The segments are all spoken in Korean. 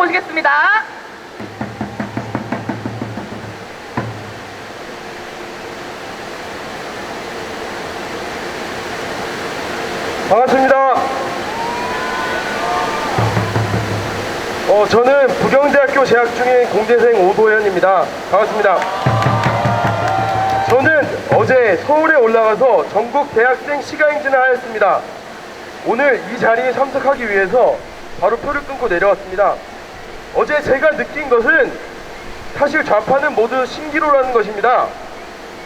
보시겠습니다. 반갑습니다. 어, 저는 부경대학교 재학 중인 공대생 오도현입니다. 반갑습니다. 저는 어제 서울에 올라가서 전국 대학생 시가행진을 하였습니다. 오늘 이 자리에 참석하기 위해서 바로 표를 끊고 내려왔습니다. 어제 제가 느낀 것은 사실 좌파는 모두 신기로라는 것입니다.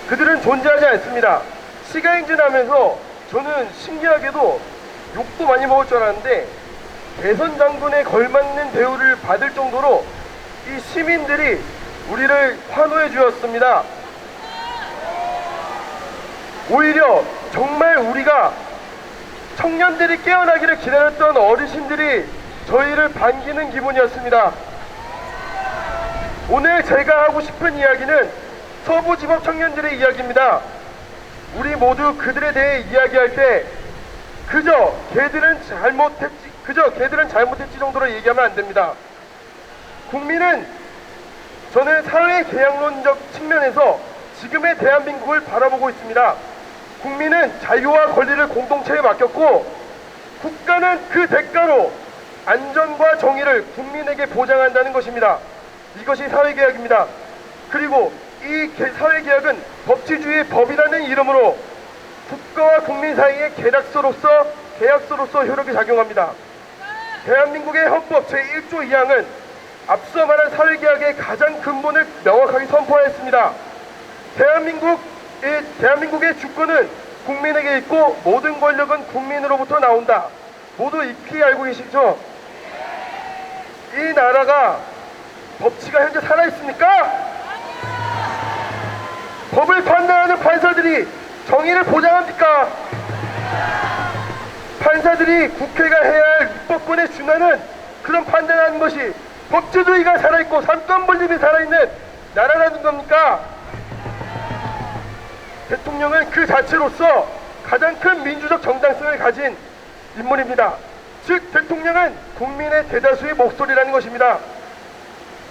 그들은 존재하지 않습니다. 시가행진하면서 저는 신기하게도 욕도 많이 먹을 줄 알았는데 대선 장군에 걸맞는 대우를 받을 정도로 이 시민들이 우리를 환호해 주었습니다. 오히려 정말 우리가 청년들이 깨어나기를 기다렸던 어르신들이 저희를 반기는 기분이었습니다. 오늘 제가 하고 싶은 이야기는 서부지법 청년들의 이야기입니다. 우리 모두 그들에 대해 이야기할 때 그저 걔들은 잘못했지 그저 걔들은 잘못했지 정도로 얘기하면 안 됩니다. 국민은 저는 사회 개혁론적 측면에서 지금의 대한민국을 바라보고 있습니다. 국민은 자유와 권리를 공동체에 맡겼고 국가는 그 대가로 안전과 정의를 국민에게 보장한다는 것입니다. 이것이 사회개혁입니다. 그리고 이 개- 사회개혁은 법치주의 법이라는 이름으로 국가와 국민 사이의 계약서로서 계약서로서 효력이 작용합니다. 대한민국의 헌법 제1조 2항은 앞서 말한 사회개혁의 가장 근본을 명확하게 선포하였습니다. 대한민국의 대한민국의 주권은 국민에게 있고 모든 권력은 국민으로부터 나온다. 모두 익히 알고 계시죠? 이 나라가 법치가 현재 살아 있습니까? 법을 판단하는 판사들이 정의를 보장합니까? 판사들이 국회가 해야 할 입법권에 준하는 그런 판단하는 것이 법치주의가 살아있고 삼권분립이 살아있는 나라라는 겁니까? 대통령은 그 자체로서 가장 큰 민주적 정당성을 가진 인물입니다. 즉 대통령은 국민의 대다수의 목소리라는 것입니다.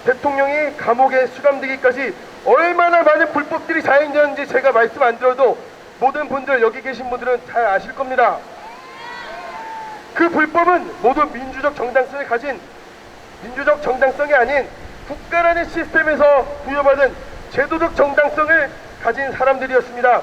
대통령이 감옥에 수감되기까지 얼마나 많은 불법들이 자행되었는지 제가 말씀 안 드려도 모든 분들 여기 계신 분들은 잘 아실 겁니다. 그 불법은 모두 민주적 정당성을 가진 민주적 정당성이 아닌 국가라는 시스템에서 부여받은 제도적 정당성을 가진 사람들이었습니다.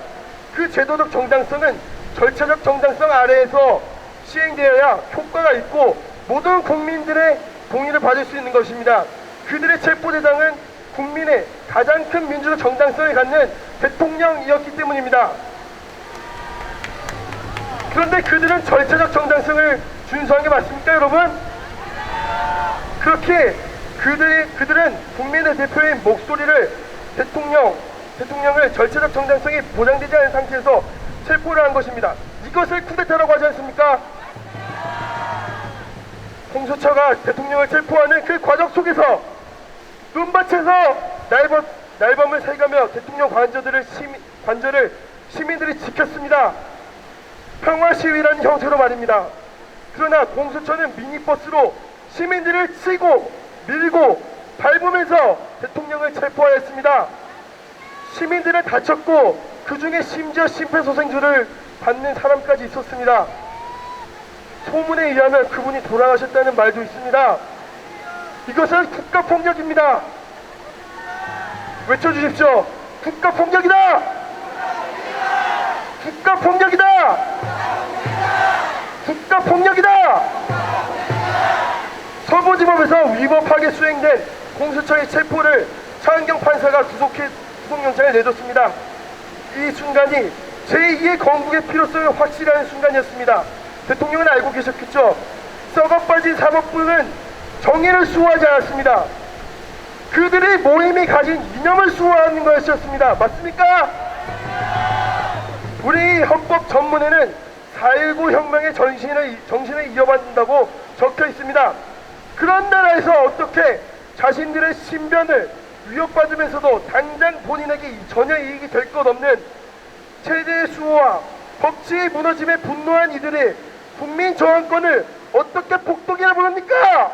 그 제도적 정당성은 절차적 정당성 아래에서 시행되어야 효과가 있고 모든 국민들의 동의를 받을 수 있는 것입니다. 그들의 체포 대상은 국민의 가장 큰 민주적 정당성을 갖는 대통령이었기 때문입니다. 그런데 그들은 절차적 정당성을 준수한 게 맞습니까, 여러분? 그렇게 그들이 그들은 국민의 대표인 목소리를 대통령 대통령을 절차적 정당성이 보장되지 않은 상태에서 체포를 한 것입니다. 이것을 쿠데타라고 하지 않습니까? 공수처가 대통령을 체포하는 그 과정 속에서 눈밭에서 날범, 날범을 새가며 대통령 관저들을 시민, 관저를 시민들이 지켰습니다. 평화 시위라는 형태로 말입니다. 그러나 공수처는 미니버스로 시민들을 치고 밀고 밟으면서 대통령을 체포하였습니다. 시민들은 다쳤고 그 중에 심지어 심폐소생술을 받는 사람까지 있었습니다. 소문에 의하면 그분이 돌아가셨다는 말도 있습니다. 이것은 국가 폭력입니다. 외쳐주십시오. 국가 폭력이다. 국가 폭력이다. 국가 폭력이다. 서부지법에서 위법하게 수행된 공수처의 체포를 차은경 판사가 구속해 구속영장을 내줬습니다. 이 순간이 제2의 건국의 필요성을 확실하는 순간이었습니다. 대통령은 알고 계셨겠죠? 썩어빠진 사법부는 정의를 수호하지 않았습니다. 그들의 모임이 가진 이념을 수호하는 것이었습니다. 맞습니까? 우리 헌법 전문에는 4.19 혁명의 정신을, 정신을 이어받는다고 적혀 있습니다. 그런 나라에서 어떻게 자신들의 신변을 위협받으면서도 당장 본인에게 전혀 이익이 될 것 없는 체제의 수호와 법치의 무너짐에 분노한 이들이 국민 저항권을 어떻게 폭동이라 부릅니까?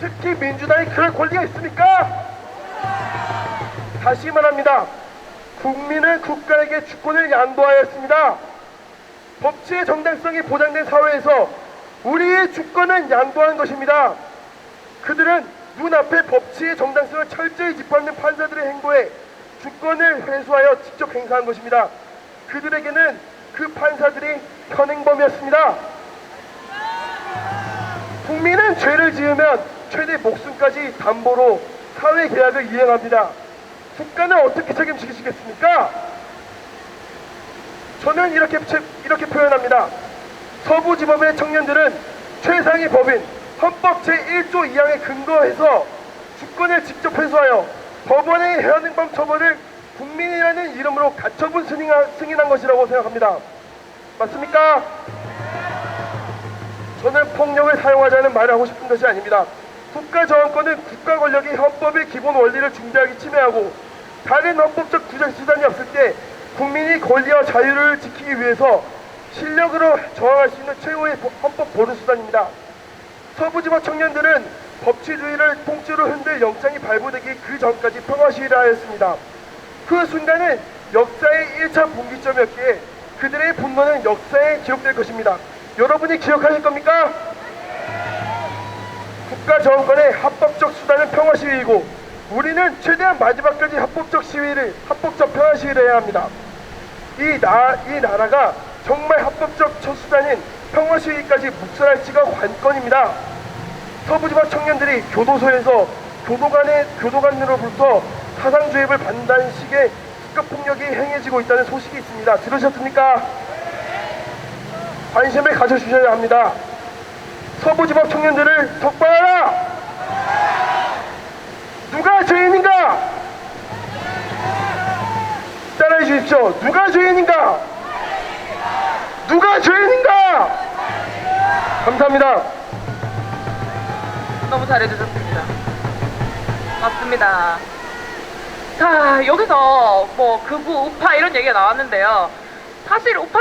특히 민주당이 그럴 권리가 있습니까? 다시 말합니다. 국민은 국가에게 주권을 양보하였습니다. 법치의 정당성이 보장된 사회에서 우리의 주권은 양보한 것입니다. 그들은 눈앞에 법치의 정당성을 철저히 짚어놓는 판사들의 행보에 주권을 회수하여 직접 행사한 것입니다. 그들에게는 그 판사들이 현행범이었습니다. 국민은 죄를 지으면 최대 목숨까지 담보로 사회 계약을 이행합니다. 국가는 어떻게 책임지시겠습니까? 저는 이렇게 채- 이렇게 표현합니다. 서부지법의 청년들은 최상위 법인 헌법 제1조 2항에 근거해서 주권을 직접 회수하여 법원의 현행범 처벌을 국민이라는 이름으로 가처분 승인한, 승인한 것이라고 생각합니다. 맞습니까? 저는 폭력을 사용하자는 말을 하고 싶은 것이 아닙니다. 국가 저항권은 국가 권력이 헌법의 기본 원리를 중대하게 침해하고 다른 헌법적 구제 수단이 없을 때 국민이 권리와 자유를 지키기 위해서 실력으로 저항할 수 있는 최후의 보- 헌법 보루 수단입니다. 서부지법 청년들은 법치주의를 통째로 흔들 영장이 발부되기 그 전까지 평화 시위를 하였습니다. 그 순간은 역사의 1차 분기점이었기에 그들의 분노는 역사에 기록될 것입니다. 여러분이 기억하실 겁니까? 국가 정권의 합법적 수단은 평화 시위이고 우리는 최대한 마지막까지 합법적 시위를 합법적 평화 시위를 해야 합니다. 이, 나, 이 나라가 정말 합법적 첫 수단인 평화 시위까지 묵살할지가 관건입니다. 서부지방 청년들이 교도소에서 교도관의 교도관으로부터 사상주입을 받는다는 식의 국가폭력이 행해지고 있다는 소식이 있습니다. 들으셨습니까? 관심을 가져주셔야 합니다. 서부지법 청년들을 적발하라! 누가 죄인인가? 따라해 주십시오. 누가 죄인인가? 누가 죄인인가? 감사합니다. 너무 잘해주셨습니다. 맞습니다. 자, 여기서 뭐 극우 우파 이런 얘기가 나왔는데요. 사실 우파